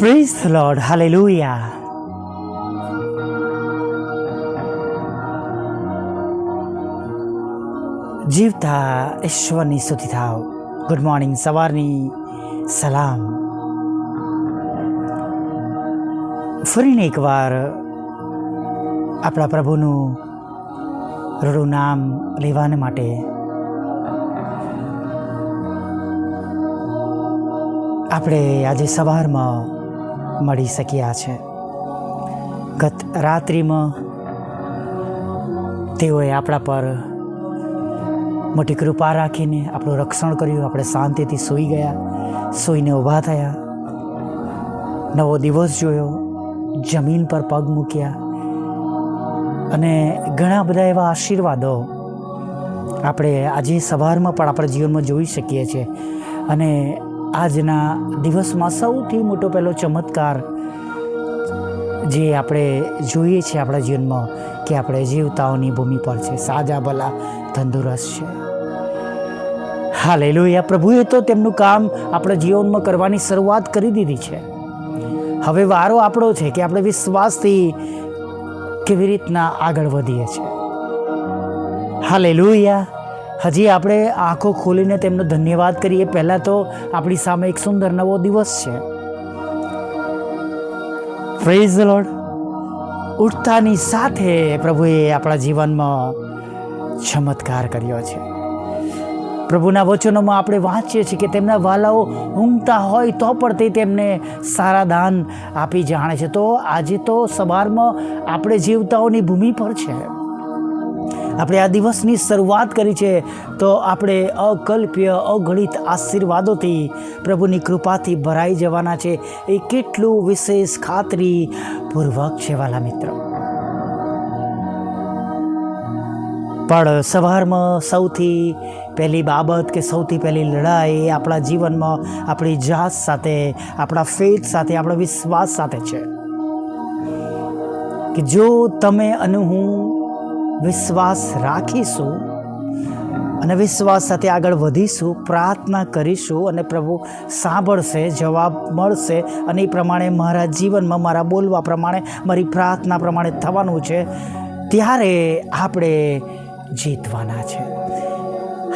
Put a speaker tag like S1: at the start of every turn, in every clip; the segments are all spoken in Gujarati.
S1: Praise the Lord. Hallelujah. જીવતા ઈશ્વરની સ્તુતિ થાવ ગુડ મોર્નિંગ સવારની સલામ ફરીને એકવાર આપણા પ્રભુનું રડું નામ લેવાને માટે આપણે આજે સવારમાં મળી શક્યા છે. ગત રાત્રિમાં તેઓએ આપણા પર મોટી કૃપા રાખીને આપણું રક્ષણ કર્યું. આપણે શાંતિથી સૂઈ ગયા, સૂઈને ઊભા થયા. નવો દિવસ જોયો, જમીન પર પગ મૂક્યા અને ઘણા બધા એવા આશીર્વાદો આપણે આજે સવારમાં પણ આપણા જીવનમાં જોઈ શકીએ છીએ. અને આજના દિવસમાં સૌથી મોટો પહેલો ચમત્કાર જે આપણે જોઈએ છીએ આપણા જીવનમાં કે આપણે જીવતાઓની ભૂમિ પર છે. સાજા, ભલા, તંદુરસ્ત છે. હા લઈ લો પ્રભુએ તો તેમનું કામ આપણા જીવનમાં કરવાની શરૂઆત કરી દીધી છે. હવે વારો આપણો છે કે આપણે વિશ્વાસથી કેવી રીતના આગળ વધીએ છીએ. હા હાલેલુયા. હજી આપણે આંખો ખોલીને તેમનો ધન્યવાદ કરીએ. પહેલાં તો આપણી સામે એક સુંદર નવો દિવસ છે. પ્રેઝ લોડ ઉઠતાની સાથે પ્રભુએ આપણા જીવનમાં ચમત્કાર કર્યો છે. પ્રભુના વચનોમાં આપણે વાંચીએ છીએ કે તેમના વાલાઓ ઊંઘતા હોય તો પણ તે તેમને સારા દાન આપી જાણે છે. તો આજે તો સવારમાં આપણે જીવતાઓની ભૂમિ પર છે. આપણે આ દિવસની શરૂઆત કરી છે, તો આપણે અકલ્પ્ય, અગણિત આશીર્વાદોથી પ્રભુની કૃપાથી ભરાઈ જવાના છે. એ કેટલું વિશેષ ખાતરી પૂર્વક છે વાલા મિત્રો. પણ સવારમાં સૌથી પહેલી બાબત કે સૌથી પહેલી લડાઈ આપણા જીવનમાં આપણી જાત સાથે, આપણા ફેથ સાથે, આપણા વિશ્વાસ સાથે છે. કે જો તમે અને હું વિશ્વાસ રાખીશું અને વિશ્વાસ સાથે આગળ વધીશું, પ્રાર્થના કરીશું અને પ્રભુ સાંભળશે, જવાબ મળશે. અને એ પ્રમાણે મારા જીવનમાં મારા બોલવા પ્રમાણે, મારી પ્રાર્થના પ્રમાણે થવાનું છે. ત્યારે આપણે જીતવાના છે.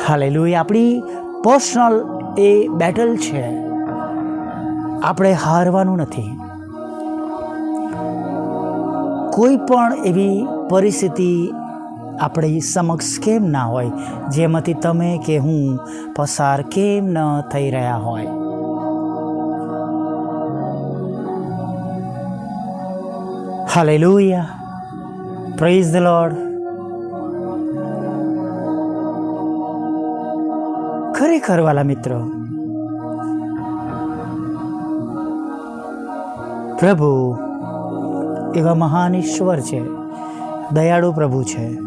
S1: હાલેલુયા. આપણી પર્સનલ એ બેટલ છે. આપણે હારવાનું નથી. કોઈ પણ એવી પરિસ્થિતિ આપણી સમક્ષ કેમ ના હોય? જેમાંથી તમે કે હું પસાર કેમ ન થઈ રહ્યા હોય? હાલેલુયા પ્રેઝ ધ લોર્ડ ખરેખર વાલા મિત્રો, પ્રભુ એવા મહાન ઈશ્વર છે, દયાળુ પ્રભુ છે.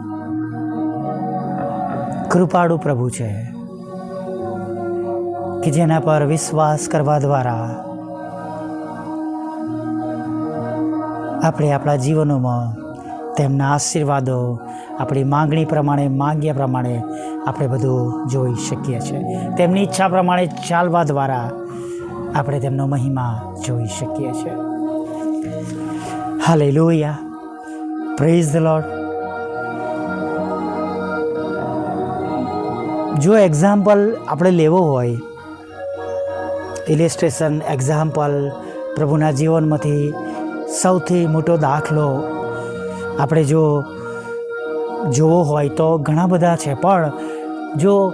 S1: કૃપાળુ પ્રભુ છે, કે જેના પર વિશ્વાસ કરવા દ્વારા આપણે આપણા જીવનોમાં તેમના આશીર્વાદો, આપણી માંગણી પ્રમાણે, માંગ્યા પ્રમાણે આપણે બધું જોઈ શકીએ છીએ. તેમની ઈચ્છા પ્રમાણે ચાલવા દ્વારા આપણે તેમનો મહિમા જોઈ શકીએ છીએ. હાલે લોહિયા પ્રેઝ ધ લોડ જો એક્ઝામ્પલ આપણે લેવો હોય ઇલિસ્ટ્રેશન એક્ઝામ્પલ પ્રભુના જીવનમાંથી સૌથી મોટો દાખલો આપણે જો જોવો હોય તો ઘણા બધા છે. પણ જો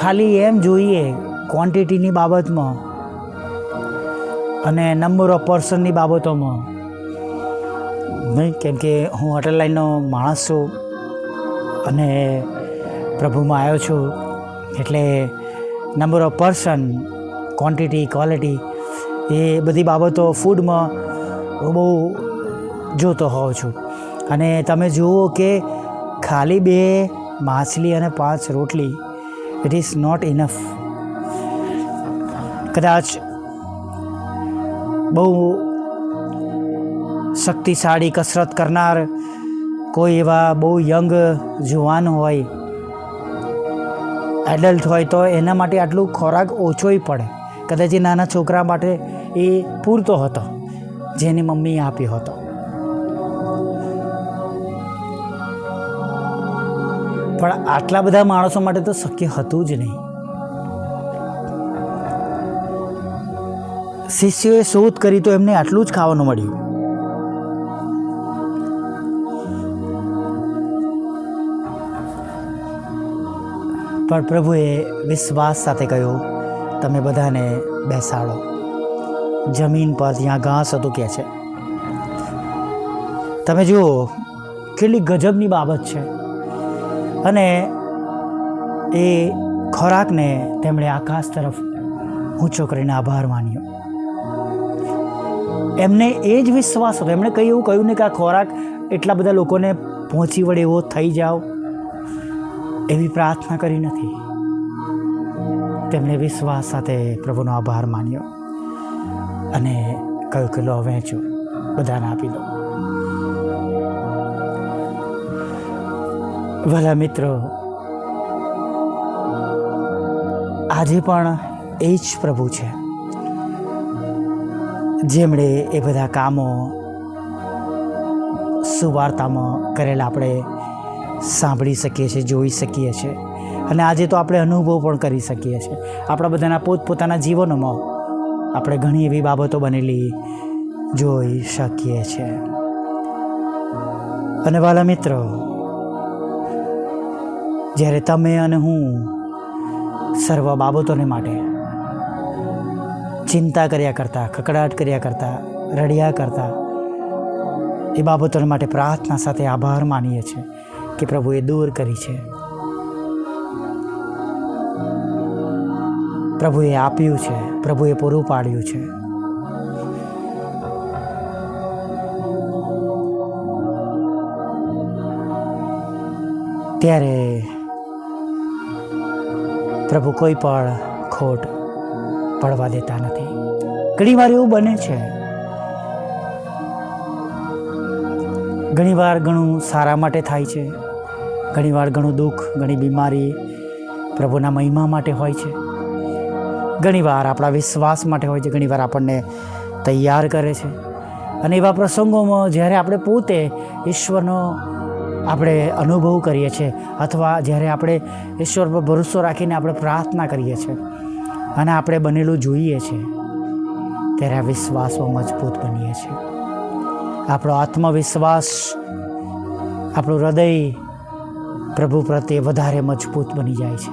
S1: ખાલી એમ જોઈએ ક્વોન્ટિટીની બાબતમાં અને નંબર ઓફ પર્સનની બાબતોમાં, નહીં, કેમ કે હું હોટલ લાઈનનો માણસ છું અને પ્રભુમાં આવ્યો છું એટલે number of person quantity quality એ બધી બાબતો ફૂડમાં હું બહુ જોતો હોઉં છું. અને તમે જુઓ કે ખાલી બે માછલી અને પાંચ રોટલી ઇટ ઇઝ નોટ ઇનફ કદાચ બહુ શક્તિશાળી કસરત કરનાર કોઈ એવા બહુ યંગ જુવાન હોય એડલ્ટ હોય તો એના માટે આટલું ખોરાક ઓછોય પડે. કદાચ એ નાના છોકરા માટે એ પૂરતો હતો, જેની મમ્મીએ આપ્યો હતો. પણ આટલા બધા માણસો માટે તો શક્ય હતું જ નહીં. શિષ્યોએ શોધ કરી તો એમને આટલું જ ખાવાનું મળ્યું. પણ પ્રભુએ વિશ્વાસ સાથે કહ્યું, તમે બધાને બેસાડો. જમીન પર ત્યાં ઘાસ હતું કે છે. તમે જુઓ, કેટલી ગજબની બાબત છે. અને એ ખોરાકને તેમણે આકાશ તરફ ઊંચો કરીને આભાર માન્યો. એમને એ જ વિશ્વાસ હતો. એમણે કંઈ એવું કહ્યું ને કે આ ખોરાક એટલા બધા લોકોને પહોંચી વળે એવો થઈ જાઓ. એવી પ્રાર્થના કરી નથી. તેમણે વિશ્વાસ સાથે પ્રભુનો આભાર માન્યો અને કહ્યું કે લો વહેંચો બધાને આપી દો. ભલા મિત્રો, આજે પણ એ જ પ્રભુ છે, જેમણે એ બધા કામો સુવાર્તામાં કરેલા આપણે સાંભળી શકીએ છીએ, જોઈ શકીએ છીએ. અને આજે તો આપણે અનુભવ પણ કરી શકીએ છીએ. આપણા બધાના પોતપોતાના જીવનોમાં આપણે ઘણી એવી બાબતો બનેલી જોઈ શકીએ છીએ. અને વાલા મિત્રો, જ્યારે તમે અને હું સર્વ બાબતોને માટે ચિંતા કર્યા કરતાં કકડાટ કર્યા કરતાં, રડ્યા કરતાં, એ બાબતોને માટે પ્રાર્થના સાથે આભાર માનીએ છીએ. કે પ્રભુએ દૂર કરી છે. પ્રભુએ આપ્યું છે. પ્રભુએ પૂરું પાડ્યું છે. ત્યારે પ્રભુ કોઈ પણ ખોટ પડવા દેતા નથી. ઘણીવાર એવું બને છે. ઘણીવાર ઘણું સારા માટે થાય છે. ઘણીવાર ઘણું દુઃખ, ઘણી બીમારી પ્રભુના મહિમા માટે હોય છે. ઘણીવાર આપણા વિશ્વાસ માટે હોય છે, ઘણીવાર આપણને તૈયાર કરે છે. અને એવા પ્રસંગોમાં જ્યારે આપણે પોતે ઈશ્વરનો આપણે અનુભવ કરીએ છીએ અથવા જ્યારે આપણે ઈશ્વર પર ભરોસો રાખીને આપણે પ્રાર્થના કરીએ છીએ અને આપણે બનેલું જોઈએ છીએ ત્યારે આ વિશ્વાસમાં મજબૂત બનીએ છીએ. આપણો આત્મવિશ્વાસ, આપણું હૃદય પ્રભુ પ્રત્યે વધારે મજબૂત બની જાય છે.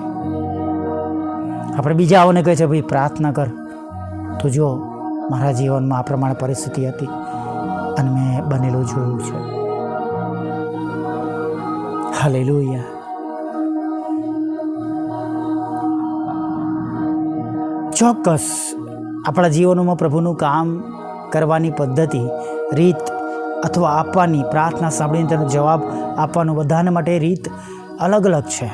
S1: આપણે બીજાઓને કહે છે, ભાઈ, પ્રાર્થના કર. તો જો મારા જીવનમાં આ પ્રમાણે પરિસ્થિતિ હતી અને મેં બનેલું જોયું છે. હાલેલુયા. ચોક્કસ, આપણા જીવનોમાં પ્રભુનું કામ કરવાની પદ્ધતિ, રીત અથવા આપવાની પ્રાર્થના સાંભળીને તેનો જવાબ આપવાનો બધાને માટે રીત અલગ અલગ છે.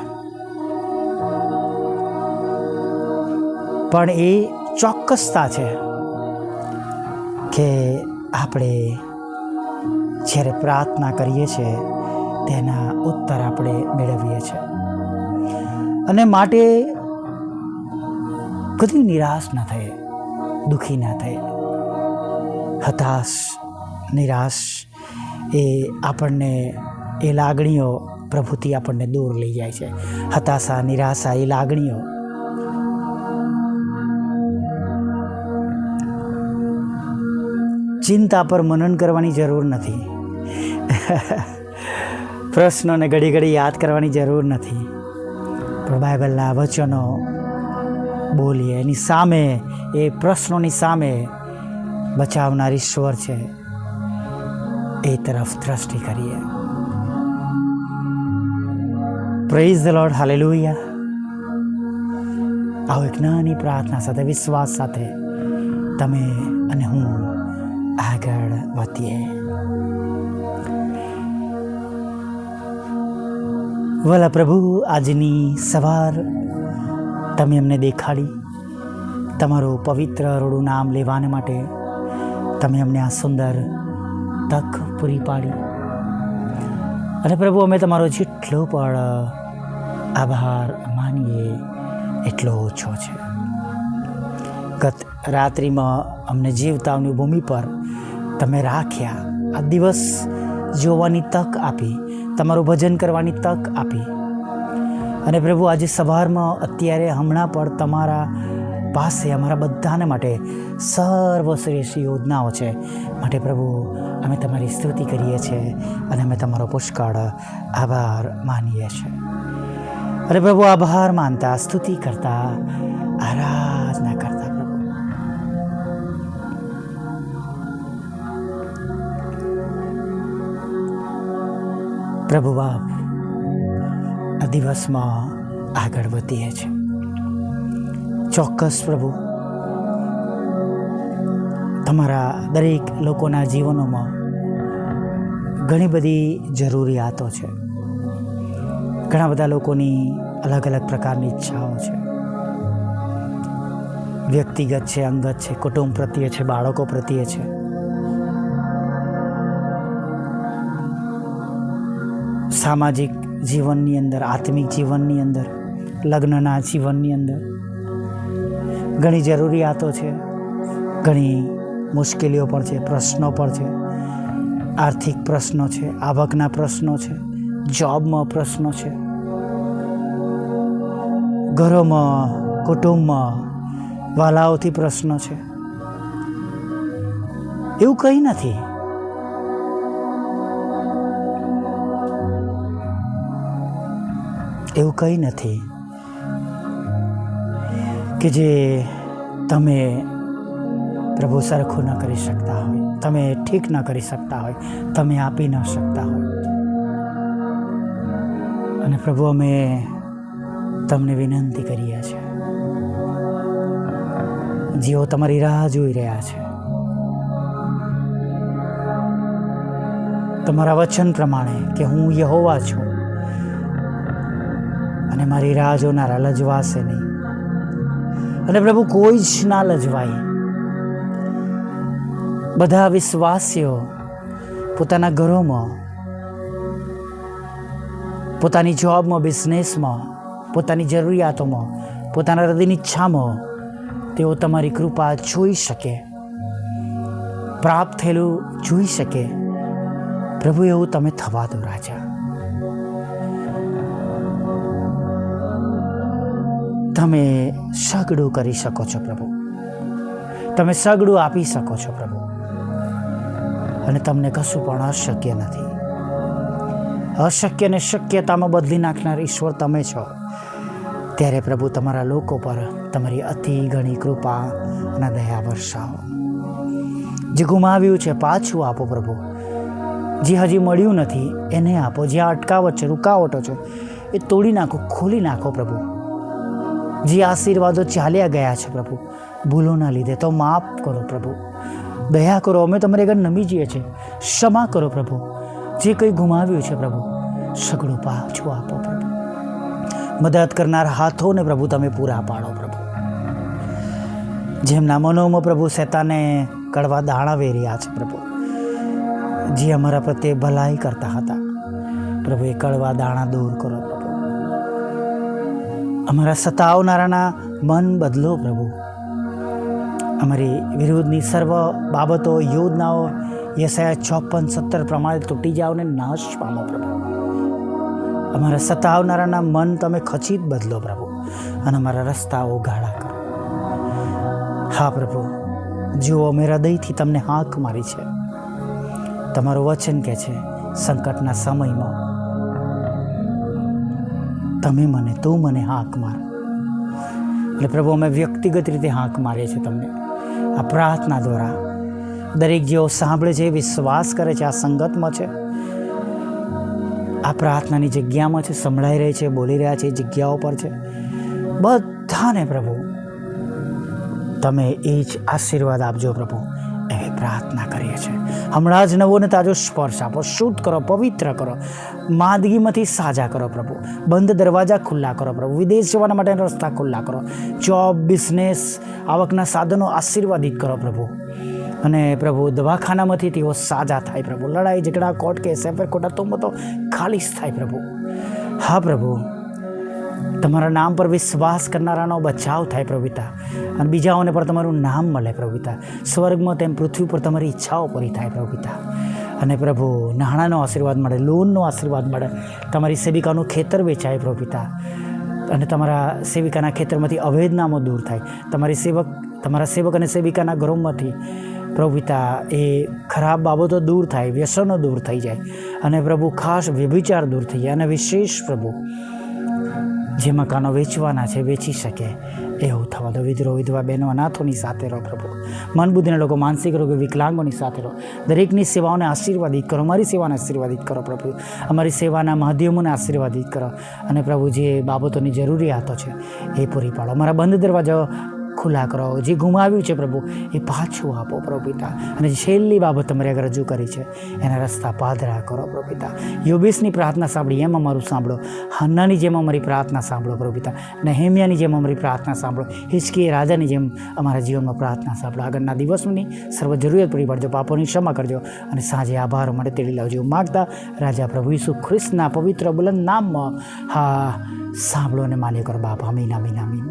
S1: પણ એ ચોક્કસતા છે કે આપણે જ્યારે પ્રાર્થના કરીએ છીએ, તેના ઉત્તર આપણે મેળવીએ છીએ. અને માટે કદી નિરાશ ન થાય દુઃખી ન થાય હતાશ નિરાશ. એ આપણને, એ લાગણીઓ પ્રભુતિ આપણને દૂર લઈ જાય છે. હતાશા, નિરાશા એ લાગણીઓ. ચિંતા પર મનન કરવાની જરૂર નથી. પ્રશ્નોને ઘડી ઘડી યાદ કરવાની જરૂર નથી. પણ બાઇબલના વચનો બોલીએ. એની સામે, એ પ્રશ્નોની સામે બચાવનાર ઈશ્વર છે. એ તરફ દ્રષ્ટિ કરીએ. પ્રેઝ ધ લોર્ડ હાલેલુયા આવો એક નાની પ્રાર્થના સાથે, વિશ્વાસ સાથે તમે અને હું આગળ વધીએ. વલા પ્રભુ, આજની સવાર તમે અમને દેખાડી. તમારું પવિત્ર રોડું નામ લેવાને માટે તમે અમને આ સુંદર તક પૂરી પાડી. અને પ્રભુ, અમે તમારો જેટલો પણ આભાર માનીએ, એટલો ઓછો છે. ગત રાત્રિમાં અમને જીવતાવની ભૂમિ પર તમે રાખ્યા. આ દિવસ જોવાની તક આપી, તમારું ભજન કરવાની તક આપી. અને પ્રભુ, આજે સવારમાં અત્યારે હમણાં પણ તમારા પાસે અમારા બધાને માટે સર્વશ્રેષ્ઠ યોજનાઓ છે. માટે પ્રભુ, અમે તમારી સ્તુતિ કરીએ છીએ અને અમે તમારો પુષ્કળ આભાર માનીએ છીએ. અરે પ્રભુ, આભાર માનતા, સ્તુતિ કરતા, આરાધના કરતા પ્રભુ. પ્રભુ બાપ આ દિવસમાં આગળ વધીએ છીએ. ચોક્કસ પ્રભુ. તમારા દરેક લોકોના જીવનોમાં ઘણી બધી જરૂરિયાતો છે. ઘણા બધા લોકોની અલગ અલગ પ્રકારની ઈચ્છાઓ છે. વ્યક્તિગત છે, અંગત છે, કુટુંબ પ્રત્યે છે, બાળકો પ્રત્યે છે. સામાજિક જીવનની અંદર, આત્મિક જીવનની અંદર, લગ્નના જીવનની અંદર ઘણી જરૂરિયાતો છે. ઘણી મુશ્કેલીઓ પણ છે, પ્રશ્નો પણ છે. આર્થિક પ્રશ્નો છે, આવકના પ્રશ્નો છે, જોબમાં પ્રશ્નો છે. ઘરોમાં, કુટુંબમાં વાલાઓથી પ્રશ્નો છે. એવું કંઈ નથી. એવું કંઈ નથી. કે જે તમે પ્રભુ સરખું ન કરી શકતા હોય, તમે ઠીક ન કરી શકતા હોય, તમે આપી ન શકતા હોય. અને પ્રભુ, અમે તમને વિનંતી કરીએ છીએ. જેઓ તમારી રાહ જોઈ રહ્યા છે. તમારા વચન પ્રમાણે કે હું યહોવા છું. અને મારી રાહ જોનારા લજવાશે નહીં. અને પ્રભુ કોઈ જ ના લજવાય. બધા વિશ્વાસીઓ પોતાના ઘરોમાં, પોતાની જોબમાં બિઝનેસમાં પોતાની જરૂરિયાતોમાં, પોતાના હૃદયની ઈચ્છામાં તેઓ તમારી કૃપા જોઈ શકે, પ્રાપ્ત થયેલું જોઈ શકે. પ્રભુ, એવું તમે થવા દો રાજા. તમે સગડું કરી શકો છો, પ્રભુ. તમે સગડું આપી શકો છો, પ્રભુ. અને તમને કશું પણ અશક્ય નથી. અશક્યને શક્યતામાં બદલી નાખનાર ઈશ્વર તમે છો. ત્યારે પ્રભુ તમારા લોકો પર તમારી અતિ ઘણી કૃપા અને દયા વર્ષાઓ જે ગુમાવ્યું છે, પાછું આપો, પ્રભુ. જે હજી મળ્યું નથી, એને આપો. જ્યાં અટકાવટ છે, રૂકાવટો છે, એ તોડી નાખો, ખોલી નાખો, પ્રભુ. જે આશીર્વાદો ચાલ્યા ગયા છે પ્રભુ, ભૂલોના લીધે તો માફ કરો પ્રભુ. દયા કરો, અમે તમારી આગળ નમી જઈએ છીએ. ક્ષમા કરો પ્રભુ. જે કંઈ ગુમાવ્યું છે પ્રભુ સગડું પાછું આપો પ્રભુ. મદદ કરનાર હાથોને પ્રભુ તમે પૂરા પાડો પ્રભુ. જેમના મનોમાં પ્રભુ શેતાને કડવા દાણા વેર્યા છે પ્રભુ. જે અમારા પ્રત્યે ભલાઈ કરતા હતા. પ્રભુ એ કડવા દાણા દૂર કરો. અમારા સતાવનારાના મન બદલો પ્રભુ. અમારી વિરુદ્ધની સર્વ બાબતો, યોજનાઓ યસાયા ચોપન, સત્તર પ્રમાણે તૂટી જાઓ ને નાશ પામો પ્રભુ. અમારા સતાવનારાના મન તમે ખચિત બદલો પ્રભુ અને અમારા રસ્તાઓ ગાળા કરો. હા પ્રભુ, જુઓ અમે હૃદયથી તમને હાંક મારી છે. તમારું વચન કહે છે, સંકટના સમયમાં તમે મને, તું મને હાંક માર. એટલે પ્રભુ, અમે વ્યક્તિગત રીતે હાંક મારીએ છીએ તમને. આ પ્રાર્થના દ્વારા. દરેક જેઓ સાંભળે છે વિશ્વાસ કરે છે, આ સંગતમાં છે. આ પ્રાર્થનાની જગ્યામાં છે, સંભળાઈ રહી છે, બોલી રહ્યા છે, એ જગ્યાઓ પર છે. બધાને પ્રભુ, તમે એ જ આશીર્વાદ આપજો પ્રભુ. પ્રાર્થના કરીએ છીએ. હમણાં જ નવો ને તાજો સ્પર્શ આપો શુદ્ધ કરો, પવિત્ર કરો, માંદગીમાંથી સાજા કરો પ્રભુ, બંધ દરવાજા ખુલ્લા કરો પ્રભુ, વિદેશ જવાના માટેના રસ્તા ખુલ્લા કરો જોબ બિઝનેસ આવકના સાધનો આશીર્વાદિત કરો પ્રભુ. અને પ્રભુ, દવાખાનામાંથી તેઓ સાજા થાય પ્રભુ, લડાઈ, ઝઘડા કોર્ટ કેસ એફઆઈઆર, ખોટા તો ખાલીસ થાય પ્રભુ. હા પ્રભુ. તમારા નામ પર વિશ્વાસ કરનારાનો બચાવ થાય પ્રભુતા. અને બીજાઓને પર તમારું નામ મળે પ્રભુતા. સ્વર્ગમાં તેમ પૃથ્વી પર તમારી ઈચ્છાઓ પૂરી થાય પ્રભુતા. અને પ્રભુ, નાણાંનો આશીર્વાદ મળે, લોનનો આશીર્વાદ મળે. તમારી સેવિકાનું ખેતર વેચાય પ્રભુતા. અને તમારા સેવિકાના ખેતરમાંથી અવેદનામો દૂર થાય. તમારી સેવક, તમારા સેવક અને સેવિકાના ગૃહમાંથી પ્રભુતા, એ ખરાબ બાબતો દૂર થાય, વ્યસનો દૂર થઈ જાય. અને પ્રભુ, ખાસ વ્યભિચાર દૂર થઈ જાય. અને વિશેષ પ્રભુ જે મકાનો વેચવાના છે, વેચી શકે. એવું થવા દો વિદ્રોહ વિધવા બહેનો, અનાથોની સાથે રહો પ્રભુ. મનબુદ્ધિના લોકો, માનસિક રોગો, વિકલાંગોની સાથે રહો. દરેકની સેવાઓને આશીર્વાદિત કરો, અમારી સેવાને આશીર્વાદિત કરો પ્રભુ. અમારી સેવાના માધ્યમોને આશીર્વાદિત કરો. અને પ્રભુ, જે બાબતોની જરૂરિયાતો છે, એ પૂરી પાડો. અમારા બંધ દરવાજાઓ ખુલ્લા કરો જે ગુમાવ્યું છે પ્રભુ, એ પાછું આપો પ્રભુ અને છેલ્લી બાબત તમારે આગળ રજૂ કરી છે, એના રસ્તા પાદરા કરો પ્રભુ પિતા પ્રાર્થના સાંભળી, એમ અમારું સાંભળો. હન્નાની જેમ અમારી પ્રાર્થના સાંભળો પ્રભુ પિતા નહેમિયાની જેમ અમારી પ્રાર્થના સાંભળો. હિચકી રાજાની જેમ અમારા જીવનમાં પ્રાર્થના સાંભળો. આગળના દિવસોની સર્વ જરૂરિયાત પૂરી પાડજો. પાપોની ક્ષમા કરજો અને સાંજે આભાર માટે તેડી લાવજો. માગતા રાજા પ્રભુ ઈસુ ખ્રિસ્તના પવિત્ર બુલંદ નામમાં હા, સાંભળો અને માન્ય કરો. બાપ અમીન અમીન અમીન